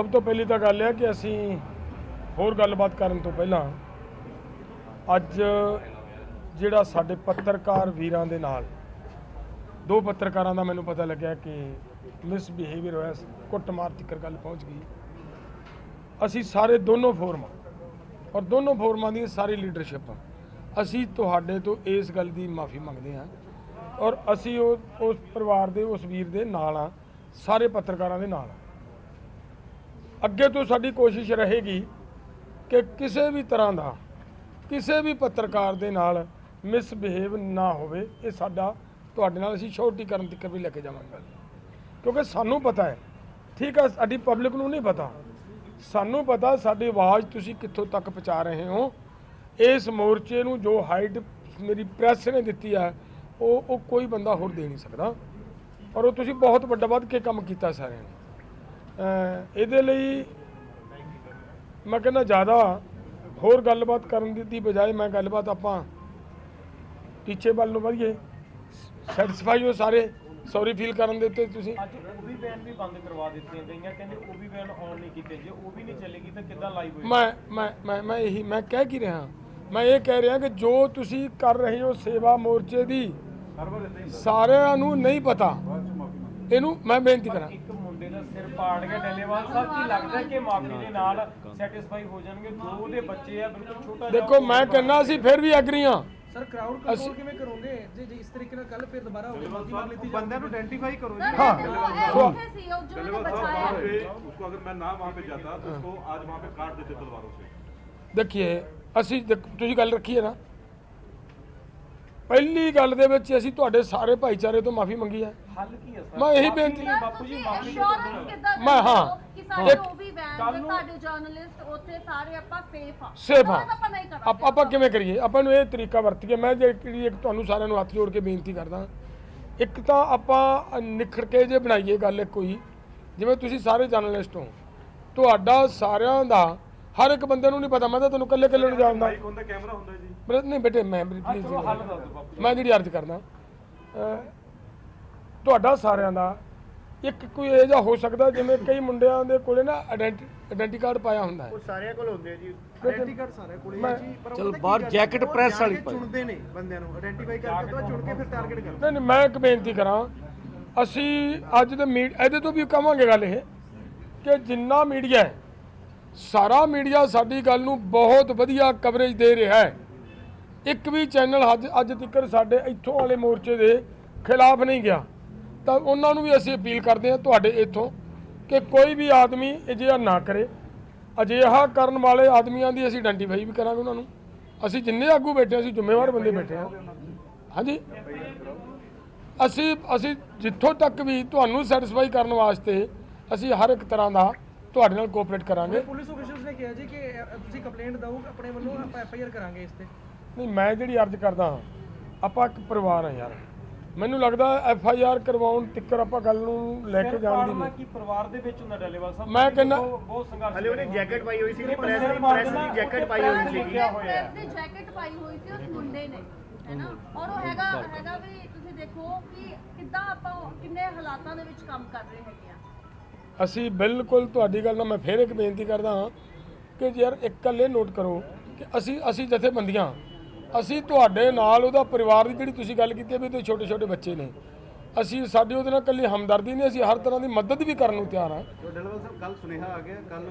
ਸਭ ਤੋਂ ਪਹਿਲੀ ਤਾਂ ਗੱਲ ਹੈ ਕਿ ਅਸੀਂ ਹੋਰ ਗੱਲਬਾਤ ਕਰਨ ਤੋਂ ਪਹਿਲਾਂ ਅੱਜ ਜਿਹੜਾ ਸਾਡੇ ਪੱਤਰਕਾਰ ਵੀਰਾਂ ਦੇ ਨਾਲ, ਦੋ ਪੱਤਰਕਾਰਾਂ ਦਾ ਮੈਨੂੰ ਪਤਾ ਲੱਗਿਆ ਕਿ ਮਿਸ ਬਿਹੇਵੀਅਰ ਹੋਇਆ ਕੁੱਟਮਾਰ ਤੱਕ ਗੱਲ ਪਹੁੰਚ ਗਈ। ਅਸੀਂ ਸਾਰੇ ਦੋਨੋਂ ਫੋਰਮਾਂ, ਔਰ ਦੋਨੋਂ ਫੋਰਮਾਂ ਦੀ ਸਾਰੀ ਲੀਡਰਸ਼ਿਪ ਅਸੀਂ ਤੁਹਾਡੇ ਤੋਂ ਇਸ ਗੱਲ ਦੀ ਮਾਫੀ ਮੰਗਦੇ ਹਾਂ, ਔਰ ਅਸੀਂ ਉਹ, ਉਸ ਪਰਿਵਾਰ ਦੇ, ਉਸ ਵੀਰ ਦੇ ਨਾਲ ਆ ਸਾਰੇ ਪੱਤਰਕਾਰਾਂ ਦੇ ਨਾਲ ਆ ਅੱਗੇ ਤੋਂ ਸਾਡੀ ਕੋਸ਼ਿਸ਼ ਰਹੇਗੀ ਕਿ ਕਿਸੇ ਵੀ ਤਰ੍ਹਾਂ ਦਾ, ਕਿਸੇ ਵੀ ਪੱਤਰਕਾਰ ਦੇ ਨਾਲ ਮਿਸਬਿਹੇਵ ਨਾ ਹੋਵੇ, ਇਹ ਸਾਡਾ ਤੁਹਾਡੇ ਨਾਲ ਅਸੀਂ ਸ਼ੋਰਟੀ ਕਰਨ ਤੱਕ ਵੀ ਲੈ ਕੇ ਜਾਵਾਂਗੇ। ਕਿਉਂਕਿ ਸਾਨੂੰ ਪਤਾ ਹੈ, ਠੀਕ ਹੈ ਸਾਡੀ ਪਬਲਿਕ ਨੂੰ ਨਹੀਂ ਪਤਾ। ਸਾਨੂੰ ਪਤਾ ਸਾਡੀ ਆਵਾਜ਼ ਤੁਸੀਂ ਕਿੱਥੋਂ ਤੱਕ ਪਹੁੰਚਾ ਰਹੇ ਹੋ। ਇਸ ਮੋਰਚੇ ਨੂੰ ਜੋ ਹਾਈਟ ਮੇਰੀ ਪ੍ਰੈਸ ਨੇ ਦਿੱਤੀ ਹੈ ਉਹ ਉਹ ਕੋਈ ਬੰਦਾ ਹੋਰ ਦੇ ਨਹੀਂ ਸਕਦਾ। ਔਰ ਉਹ ਤੁਸੀਂ ਬਹੁਤ ਵੱਡਾ ਵੱਧ ਕੇ ਕੰਮ ਕੀਤਾ ਸਾਰਿਆਂ ਨੇ। ਇਹਦੇ ਲਈ ਮੈਂ ਕਹਿੰਦਾ ਜ਼ਿਆਦਾ ਹੋਰ ਗੱਲਬਾਤ ਕਰਨ ਦੀ ਦੀ ਬਜਾਏ ਮੈਂ ਗੱਲਬਾਤ ਆਪਾਂ ਪਿੱਛੇ ਵੱਲ ਨੂੰ ਵਧੀਏ। ਸੈਟੀਸਫਾਈ ਹੋ ਸਾਰੇ। ਸੌਰੀ ਫੀਲ ਕਰਨ ਦੇ ਉੱਤੇ ਤੁਸੀਂ। ਅੱਜ ਉਹ ਵੀ ਬੈਨ ਵੀ ਬੰਦ ਕਰਵਾ ਦਿੱਤੀਆਂ ਗਈਆਂ। ਕਹਿੰਦੇ ਉਹ ਵੀ ਬੈਨ ਆਨ ਨਹੀਂ ਕੀਤੇ। ਜੇ ਉਹ ਵੀ ਨਹੀਂ ਚੱਲੇਗੀ ਤਾਂ ਕਿੱਦਾਂ ਲਾਈਵ ਹੋਏਗੀ? ਮੈਂ ਮੈਂ ਮੈਂ ਮੈਂ ਇਹੀ ਮੈਂ ਕਹਿ ਕੀ ਰਿਹਾ। ਮੈਂ ਇਹ ਕਹਿ ਰਿਹਾ ਕਿ ਜੋ ਤੁਸੀਂ ਕਰ ਰਹੇ ਹੋ ਸੇਵਾ ਮੋਰਚੇ ਦੀ ਸਾਰਿਆਂ ਨੂੰ ਨਹੀਂ ਪਤਾ। ਇਹਨੂੰ ਮੈਂ ਬੇਨਤੀ ਕਰਾਂ। ਦਿਨ ਸਿਰ ਪਾੜ ਕੇ ਡੱਲੇਵਾਲ ਸਾਹਿਬ ਕੀ ਲੱਗਦਾ ਕਿ ਮਾਫੀ ਦੇ ਨਾਲ ਸੈਟੀਸਫਾਈ ਹੋ ਜਾਣਗੇ? ਦੋ ਦੇ ਬੱਚੇ ਆ ਬਿਲਕੁਲ ਛੋਟਾ ਦੇਖੋ ਮੈਂ ਕਹਿੰਦਾ ਸੀ ਫਿਰ ਵੀ ਐਗਰੀ ਹਾਂ। ਸਰ ਕਰਾਊਡ ਕੰਟਰੋਲ ਕਿਵੇਂ ਕਰੋਗੇ? ਜੇ ਜੇ ਇਸ ਤਰੀਕੇ ਨਾਲ ਕੱਲ ਫਿਰ ਦੁਬਾਰਾ ਹੋਵੇ ਮਾਫੀ ਮੰਗ ਲਈ ਬੰਦਿਆਂ ਨੂੰ ਆਇਡੈਂਟੀਫਾਈ ਕਰੋ ਜੀ। हाँ। हाँ। डलेवा साहब वहाँ पे उसको अगर मैं ना वहाँ पे जाता तो उसको आज वहाँ पे काट देते तलवारों से देखिए ਅਸੀਂ ਤੁਸੀਂ ਗੱਲ ਰੱਖੀ ਹੈ ਨਾ। ਪਹਿਲੀ ਗੱਲ ਦੇ ਵਿੱਚ ਅਸੀਂ ਤੁਹਾਡੇ ਸਾਰੇ ਭਾਈਚਾਰੇ ਤੋਂ ਮਾਫੀ ਮੰਗੀ ਹੈ। ਹੱਲ ਕੀ ਹੈ ਸਰ? ਮੈਂ ਇਹੀ ਬੇਨਤੀ- ਬਾਪੂ ਜੀ ਮਾਫੀ ਕਿੱਦਾਂ ਮੈਂ ਹਾਂ। ਕਿ ਸਾਡੇ ਉਹ ਵੀ ਵੈਨ ਸਾਡੇ ਜਰਨਲਿਸਟ ਉੱਥੇ ਸਾਰੇ ਆਪਾਂ ਸੇਫ ਆ। ਸੇਫ ਤਾਂ ਆਪਾਂ ਨਹੀਂ ਕਰਾਂਗੇ। ਆਪ- ਆਪਾਂ ਕਿਵੇਂ ਕਰੀਏ? ਆਪਾਂ ਨੂੰ ਇਹ ਤਰੀਕਾ ਵਰਤੀਏ। ਮੈਂ ਜਿਹੜੀ ਇੱਕ ਤੁਹਾਨੂੰ ਸਾਰਿਆਂ ਨੂੰ ਹੱਥ ਜੋੜ ਕੇ ਬੇਨਤੀ ਕਰਦਾ। ਇੱਕ ਤਾਂ ਆਪਾਂ ਨਿਖੜ ਕੇ ਜੇ ਬਣਾਈਏ ਗੱਲ ਕੋਈ ਜਿਵੇਂ ਤੁਸੀਂ ਸਾਰੇ ਜਰਨਲਿਸਟ ਹੋ ਤੁਹਾਡਾ ਸਾਰਿਆਂ ਦਾ ਹਰ ਇੱਕ ਬੰਦੇ ਨੂੰ ਨਹੀਂ ਪਤਾ ਮੈਂ ਤਾਂ ਤੁਹਾਨੂੰ ਕੱਲੇ ਕੱਲੇ ਨੂੰ ਜਾਣਦਾ। ਮੈਂ ਜਿਹੜੀ ਅਰਜ਼ ਕਰਦਾ ਤੁਹਾਡਾ ਸਾਰਿਆਂ ਦਾ ਇੱਕ ਕੋਈ ਇਹ ਜਾ ਹੋ ਸਕਦਾ ਜਿਵੇਂ ਕਈ ਮੁੰਡਿਆਂ ਦੇ ਕੋਲੇ ਨਾ ਆਇਡੈਂਟੀ ਕਾਰਡ ਪਾਇਆ ਹੁੰਦਾ ਹੈ। ਉਹ ਸਾਰਿਆਂ ਕੋਲ ਹੁੰਦੇ ਜੀ। ਆਇਡੈਂਟੀ ਕਾਰਡ ਸਾਰਿਆਂ ਕੋਲ ਹੈ ਜੀ ਪਰ ਚਲ ਬਾਹਰ ਜੈਕਟ ਪ੍ਰੈਸ ਵਾਲੀ ਪਾਈ ਚੁਣਦੇ ਨੇ ਬੰਦਿਆਂ ਨੂੰ ਆਇਡੈਂਟੀਫਾਈ ਕਰਕੇ ਤੋਂ ਚੁਣ ਕੇ ਫਿਰ ਟਾਰਗੇਟ ਕਰਦੇ। ਨਹੀਂ ਨਹੀਂ ਮੈਂ ਇੱਕ ਬੇਨਤੀ ਕਰਾਂ ਅਸੀਂ ਅੱਜ ਦੇ ਮੀਡ ਇਹਦੇ ਤੋਂ ਵੀ ਗੱਲ ਇਹ ਕਿ ਜਿੰਨਾ ਮੀਡੀਆ ਸਾਰਾ ਮੀਡੀਆ ਸਾਡੀ ਗੱਲ ਨੂੰ ਬਹੁਤ ਵਧੀਆ ਕਵਰੇਜ ਦੇ ਰਿਹਾ ਹੈ। ਇੱਕ ਵੀ ਚੈਨਲ ਅੱਜ ਅੱਜ ਤੱਕ ਸਾਡੇ ਇੱਥੋਂ ਵਾਲੇ ਮੋਰਚੇ ਦੇ ਖਿਲਾਫ ਨਹੀਂ ਗਿਆ। ਤਾਂ ਉਹਨਾਂ ਨੂੰ ਵੀ ਅਸੀਂ ਅਪੀਲ ਕਰਦੇ ਹਾਂ ਤੁਹਾਡੇ ਇੱਥੋਂ ਕਿ ਕੋਈ ਵੀ ਆਦਮੀ ਅਜਿਹਾ ਨਾ ਕਰੇ। ਅਜਿਹਾ ਕਰਨ ਵਾਲੇ ਆਦਮੀਆਂ ਦੀ ਅਸੀਂ ਆਇਡੈਂਟੀਫਾਈ ਵੀ ਕਰਾਂਗੇ ਉਹਨਾਂ ਨੂੰ। ਅਸੀਂ ਜਿੰਨੇ ਆਗੂ ਬੈਠੇ ਹਾਂ, ਅਸੀਂ ਜ਼ਿੰਮੇਵਾਰ ਬੰਦੇ ਬੈਠੇ ਹਾਂ। ਹਾਂਜੀ? ਅਸੀਂ ਅਸੀਂ ਜਿੱਥੋਂ ਤੱਕ ਵੀ ਤੁਹਾਨੂੰ ਸੈਟੀਸਫਾਈ ਕਰਨ ਵਾਸਤੇ ਅਸੀਂ ਹਰ ਇੱਕ ਤਰ੍ਹਾਂ ਦਾ ਤੁਹਾਡੇ ਨਾਲ ਕੋਆਪਰੇਟ ਕਰਾਂਗੇ। ਪੁਲਿਸ ਅਫੀਸ਼ੀਅਲਸ ਨੇ ਕਿਹਾ ਜੀ ਕਿ ਅ, ਤੁਸੀਂ ਕੰਪਲੇਂਟ ਦਿਓ ਆਪਣੇ ਵੱਲੋਂ ਆਪਾਂ ਐਫ ਆਈ ਆਰ ਕਰਾਂਗੇ ਇਸ ਤੇ। ਨਹੀਂ ਮੈਂ ਜਿਹੜੀ ਅਰਜ਼ ਕਰਦਾ ਹਾਂ ਆਪਾਂ ਇੱਕ ਪਰਿਵਾਰ ਹਾਂ ਯਾਰ। ਮੈਨੂੰ ਲੱਗਦਾ ਐਫ ਆਈ ਆਰ ਕਰਵਾਉਣ ਤੱਕ ਆਪਾਂ ਗੱਲ ਨੂੰ ਲੈ ਕੇ ਜਾਣ ਦੀ ਨਹੀਂ। ਕੀ ਪਰਿਵਾਰ ਦੇ ਵਿੱਚ ਹੁੰਦਾ ਡੱਲੇਵਾਲ ਸਾਹਿਬ? ਮੈਂ ਕਹਿੰਦਾ- ਬਹੁਤ ਸੰਘਰਸ਼ ਹਲੇ ਉਹਨੇ। ਜੈਕਟ ਪਾਈ ਹੋਈ ਸੀ ਪ੍ਰੈਸ ਦੀ ਪ੍ਰੈਸ ਦੀ ਜੈਕਟ ਪਾਈ ਹੋਈ ਸੀ ਲਿਖਿਆ ਹੋਇਆ। ਹੈ। ਪ੍ਰੈਸ ਦੀ ਜੈਕਟ ਪਾਈ ਹੋਈ ਸੀ ਉਸ ਮੁੰਡੇ ਨੇ ਹੈਨਾ ਔਰ ਉਹ ਹੈਗਾ ਹੈਗਾ ਵੀ ਤੁਸੀਂ ਦੇਖੋ ਕਿ ਕਿੱਦਾਂ ਆਪਾਂ ਕਿੰਨੇ ਹਾਲਾਤਾਂ ਦੇ ਵਿੱਚ ਕੰਮ ਕਰ ਰਹੇ ਹੈਗੇ ਆ। ਅਸੀਂ ਬਿਲਕੁਲ ਤੁਹਾਡੀ ਗੱਲ ਨਾਲ ਮੈਂ ਫੇਰ ਇੱਕ ਬੇਨਤੀ ਕਰਦਾ ਹਾਂ ਕਿ ਯਾਰ ਇੱਕ ਗੱਲ ਇਹ ਨੋਟ ਕਰੋ ਕਿ ਅਸੀਂ ਅਸੀਂ ਜਥੇਬੰਦੀਆਂ, ਅਸੀਂ ਤੁਹਾਡੇ ਨਾਲ ਉਹਦਾ ਪਰਿਵਾਰ ਦੀ ਜਿਹੜੀ ਤੁਸੀਂ ਗੱਲ ਕੀਤੀ ਹੈ ਵੀ ਉਹਦੇ ਛੋਟੇ ਛੋਟੇ ਬੱਚੇ ਨੇ, ਅਸੀਂ, ਸਾਡੀ ਉਹਦੇ ਨਾਲ ਇਕੱਲੀ ਹਮਦਰਦੀ ਨਹੀਂ, ਅਸੀਂ ਹਰ ਤਰ੍ਹਾਂ ਦੀ ਮਦਦ ਵੀ ਕਰਨ ਨੂੰ ਤਿਆਰ ਹਾਂ। ਡਲਵਲ ਸਾਹਿਬ ਕੱਲ ਸੁਨੇਹਾ ਆ ਗਿਆ ਕੱਲ